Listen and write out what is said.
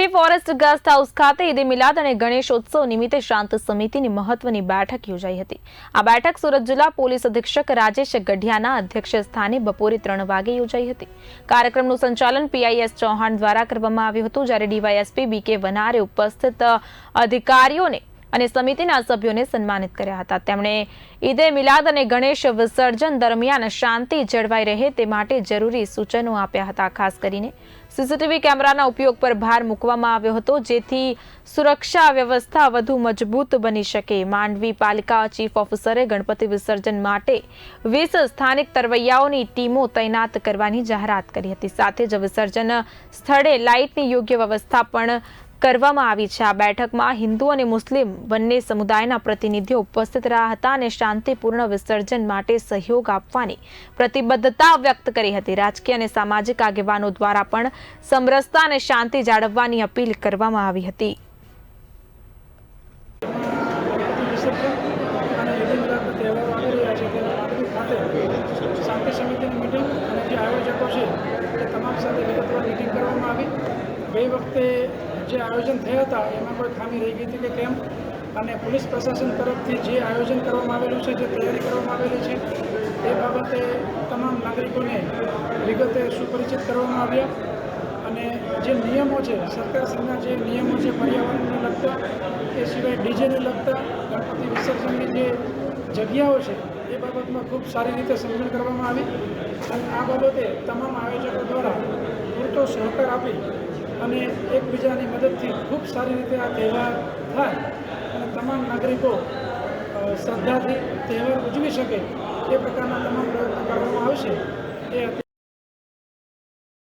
Mandvi forest guest house ખાતે ઈદે મિલાદ અને ગણેશોત્સવ નિમિત્તે શાંત સમિતિની મહત્વની બેઠક યોજાઈ હતી. આ બેઠક સુરત જિલ્લા પોલીસ અધિક્ષક રાજેશ ગઢિયાના અધ્યક્ષ સ્થાને બપોરે ત્રણ વાગે યોજાઈ હતી. કાર્યક્રમનું સંચાલન પીઆઈએસ ચૌહાણ દ્વારા કરવામાં આવ્યું હતું, જ્યારે ડીવાયએસપી બી કે વનારે ઉપસ્થિત અધિકારીઓને અને સમિતિના સભ્યોને સન્માનિત કર્યા હતા. તેમણે ઈદે મિલાદ અને ગણેશ વિસર્જન દરમિયાન શાંતિ જળવાઈ રહે તે માટે જરૂરી સૂચનો આપ્યા હતા. ખાસ કરીને સીસીટીવી કેમેરાના ઉપયોગ પર ભાર મૂકવામાં આવ્યો હતો, જેથી સુરક્ષા વ્યવસ્થા વધુ મજબૂત બની શકે. માંડવી પાલિકા ચીફ ઓફિસરે ગણપતિ વિસર્જન માટે વીસ સ્થાનિક તરવૈયાઓની ટીમો તૈનાત કરવાની જાહેરાત કરી હતી. સાથે જ વિસર્જન સ્થળે લાઇટની યોગ્ય વ્યવસ્થા પણ કરવામાં આવી છે. આ બેઠકમાં હિન્દુ અને મુસ્લિમ બંને સમુદાયના પ્રતિનિધિઓ ઉપસ્થિત રહ્યા હતા અને શાંતિપૂર્ણ વિસર્જન માટે સહયોગ આપવાની પ્રતિબદ્ધતા વ્યક્ત કરી હતી. રાજકીય અને સામાજિક આગેવાનો દ્વારા પણ સમરસતા અને શાંતિ જાળવવાની અપીલ કરવામાં આવી હતી. તમામ સાથે વિગતવાર કરવામાં આવી. ગઈ વખતે જે આયોજન થયા હતા, એમાં કોઈ ખામી રહી ગઈ હતી કે કેમ? અને પોલીસ પ્રશાસન તરફથી જે આયોજન કરવામાં આવેલું છે, જે તૈયારી કરવામાં આવેલી છે, એ બાબતે તમામ નાગરિકોને વિગતે સુપરિચિત કરવામાં આવ્યા. અને જે નિયમો છે, સરકાર શ્રીના જે નિયમો છે, પર્યાવરણને લગતા, એ સિવાય ડીજેને લગતા, ગણપતિ વિસર્જનની જે જગ્યાઓ છે, એ બાબતમાં ખૂબ સારી રીતે સમજણ કરવામાં આવી. અને આ બાબતે તમામ આયોજકો દ્વારા પૂરતો સહકાર આપી અને એકબીજાની મદદથી ખૂબ સારી રીતે આ તહેવાર થાય અને તમામ નાગરિકો શ્રદ્ધાથી તહેવાર ઉજવી શકે એ પ્રકારના તમામ પ્રયત્નો કરવામાં આવશે. એ